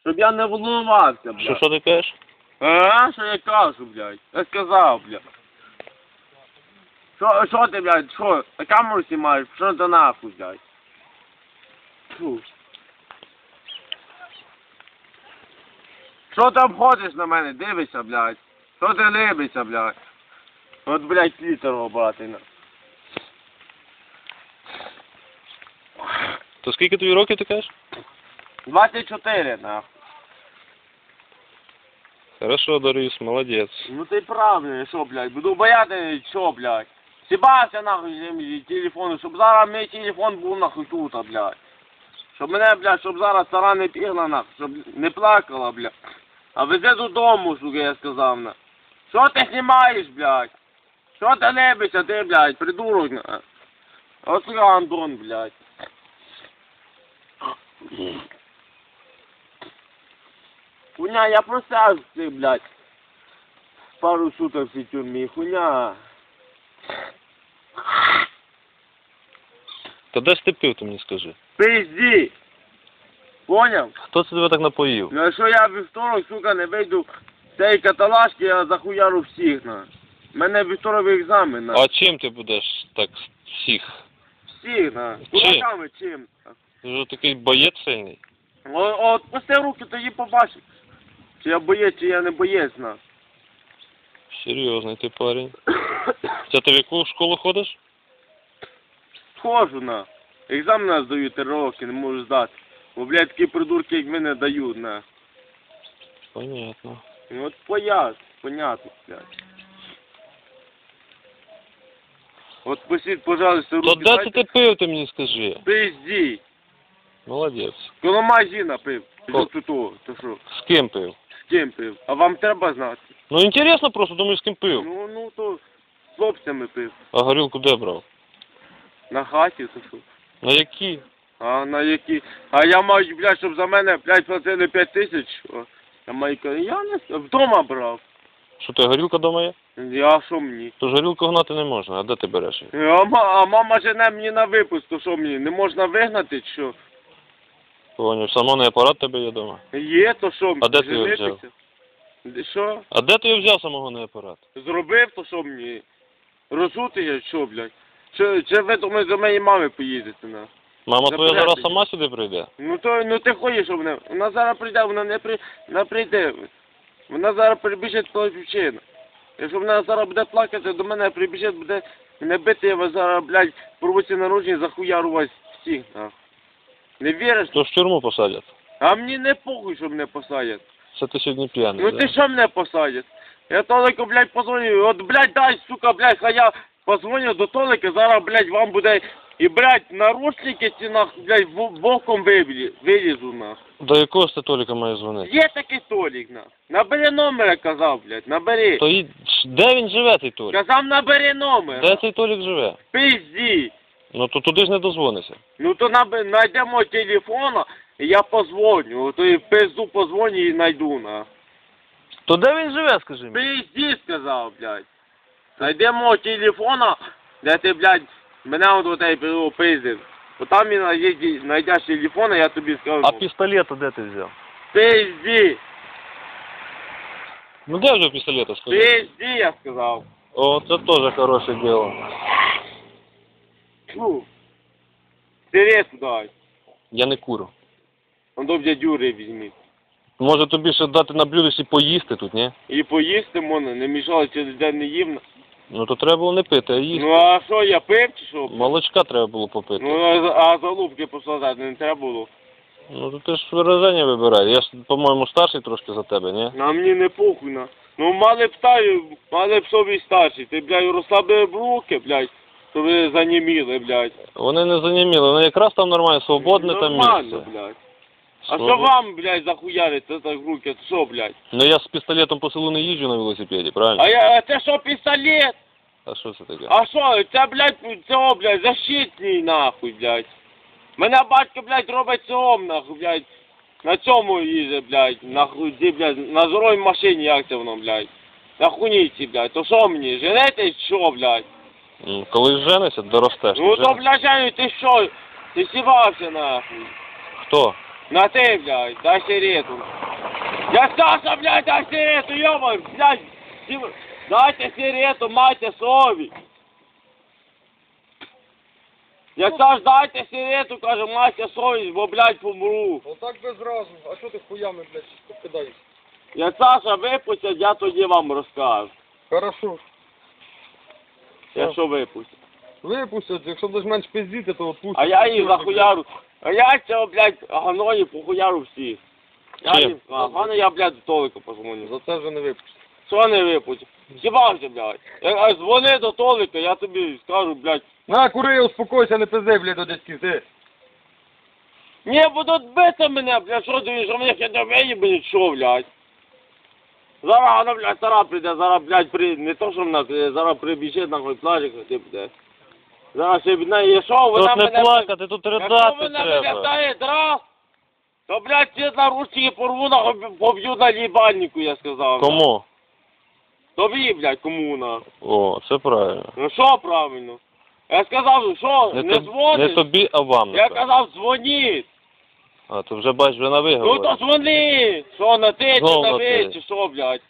Щоб я не волнувався, блядь. Що, що ти кажеш? А, що я кажу, блядь? Я сказав, блядь. Що, що ти, блядь, що? На камеру знімаєш? Що ти нахуй, блядь? Фу. Що ти обходиш на мене? Дивишся, блядь. Що ти либишся, блядь? От, блядь, літер обрати на. То скільки тобі років ти кажеш? 24, нахуй. Хорошо, Дарюс, молодець. Ну ти правильно, що, блядь, буду бояти, що, блядь. Сібався нахуй з телефону, щоб зараз мій телефон був нахуй тут, блядь. Щоб мене, блядь, щоб зараз стара не пігла нахуй, щоб не плакала, блядь. А везе додому, сука, я сказав, на. Що ти знімаєш, блядь? Що ти лебишся, ти, блядь, придурок, на. Сука, Антон, блядь. Хуйня, я просяг цих, блядь. Пару суток в цій тюрмі, хуйня. Та де ж ти пив, ти мені скажи? Пизді. Поняв? Хто це тебе так напоїв? Ну якщо я вівторок, сука, не вийду з цієї каталажки, я захуяру всіх, на. У мене вівторовий екзамен, на. А чим ти будеш так всіх? Всіх, на. Чим? Кулаками чим? Ти ж такий боєць сильний. О, от пусти руки, тоді побачиш. Чи я боєць, чи я не боєць, на. Серйозний ти парень. Це ти в яку школу ходиш? Схожу, на. Екзамен здаю три роки, не можу здати. Бо, блядь, такі придурки, як мене дають, на. Понятно. Ну от пояс, понятно, блядь. От посіть, пожалуйста, руки. То де це дайте. ти пив, ти мені скажи? Пизді. Молодець. Коло магазина пив. Ко- Тут то, то що? З ким пив? Ким пив? А вам треба знати? Ну інтересно просто, думаю, з ким пив. Ну, ну то з хлопцями пив. А горілку де брав? На хаті, то що? На які? А на які? А я маю, блядь, щоб за мене, блядь, платили 5 тисяч. О, Я маю, я не с- вдома брав. Що ти горілка дома є? Я що мені? То ж горілку гнати не можна, а де ти береш її? А, ма- а мама жене мені на випуск, то що мені? Не можна вигнати, чи що? Поняв, самонний апарат тебе є дома. Є, то що? А де ти його взяв? Що? А де ти його взяв самогонний апарат? Зробив, то що мені? Розути я, що, блядь? Чи, чи ви думаєте, до моєї мами поїдете, на? Мама твоя зараз сама сюди прийде? Ну то ну ти ходиш, що вона. Вона зараз прийде, вона не при не прийде. Вона зараз прибіжить по дівчина. Якщо вона зараз буде плакати, до мене прибіжить, буде мене бити, я вас зараз, блядь, порвуться народження, захуяру вас всіх, нахуй. Не віриш? То в тюрму посадять. А мені не похуй, що мене посадять. Це ти сьогодні п'яний. Ну да? ти що мене посадять? Я Толику, блядь, позвоню. От, блядь, дай, сука, блядь, хай я позвоню до Толика, зараз, блядь, вам буде і, блядь, наручники ці, нахуй, блядь, боком вилізу, нахуй. До якого ж ти Толіка має дзвонити? Є такий Толік, на. Набери номер, я казав, блядь, набери. То і... де він живе, цей Толік? Казав, набери номер. Де цей Толік живе? Пизді. Ну то туди ж не дозвонися. Ну то наби... найдемо телефона, і я позвоню. То і пизду позвоню і найду, на. То де він живе, скажи мені? Пизді, сказав, блядь. Найдемо телефона, де ти, блядь, мене от отой пиздив. От там і знайдеш- знайдеш телефона, я тобі скажу. А пістолета де ти взяв? Пизді. Ну де вже пістолета, скажи? Пизді, я сказав. О, це теж хороше діло. Сирету дай. Я не курю. Он до дядюри візьміть. Може тобі ще дати на блюдечці поїсти тут, ні? І поїсти можна, не мішало через день не їм. Ну то треба було не пити, а їсти. Ну а що, я пив чи що? Молочка треба було попити. Ну а, а залупки посадати не треба було. Ну то ти ж вираження вибирай. Я ж, по-моєму, старший трошки за тебе, ні? На мені не похуй на. Ну мали б таю, мали б собі старші. Ти, блядь, розслабили б руки, блядь, щоб ви заніміли, блядь. Вони не заніміли, вони якраз там нормально, свободне там Нормально, місце. блядь. А Свобод- що вам, блядь, захуярите так руки? Це Що, блядь? Ну я з пістолетом по селу не їжджу на велосипеді, правильно? А я, а це що, пістолет? А що це таке? А що, це, блядь, цього, блядь, защитний, нахуй, блядь. Мене батько, блядь, робить цього, нахуй, блядь. На цьому їде, блядь, нахуй, ді, блядь, на здоровій машині, як це воно, блядь. На хуніці, блядь, то що мені, женетесь, що, блядь? М, Коли женишся, доростеш. Ну то, блядь, Женю, ти що? Ти сівався, нахуй. Хто? На ти, блядь, дай сигарету. Я Саша, блядь, дай сигарету, ёбан, блядь. Сі- Дайте сигарету, майте совість. Я Саш, дайте сигарету, каже, майте совість, бо, блядь, помру. Отак без разу. А що ти хуями, блядь, кидаєш? Я Саша випустять, я тоді вам розкажу. Хорошо. Якщо випустять. Випустять, якщо будеш менш пиздіти, то отпустять. А я їх захуяру. А я цього, блядь, ганові похуяру всіх. Я Чим? їм, а, гано я, блядь, до Толика позвоню. За це вже не випустять. Що не випустять? Хіба вже, блядь? Я, а, дзвони до Толика, я тобі скажу, блядь. На, кури, успокойся, не пизди, блядь, до дядьки, ти. Не будуть бити мене, блядь, що ти, що мене хіба виїбані, що, блядь? Зараз вона, блядь, стара прийде, зараз, блядь, при... не то, що вона прийде, зараз прибіжить, нахуй плаче, ти буде. Зараз ще від неї, що, вона Тут не мене... плакати, тут Якщо ридати вона треба. виглядає драв, то, блядь, ці наручники порву, нахуй, поб'ю на лібальнику, я сказав. Кому? Тобі, блядь, кому, на. О, це правильно. Ну що правильно? Я сказав, що, не, Не, тоб- не тобі, а вам. Я напевно. казав, дзвоніть. А, то вже бач, вже на Ну то дзвони. Що, на ти, чи Знов на на чи що, блядь?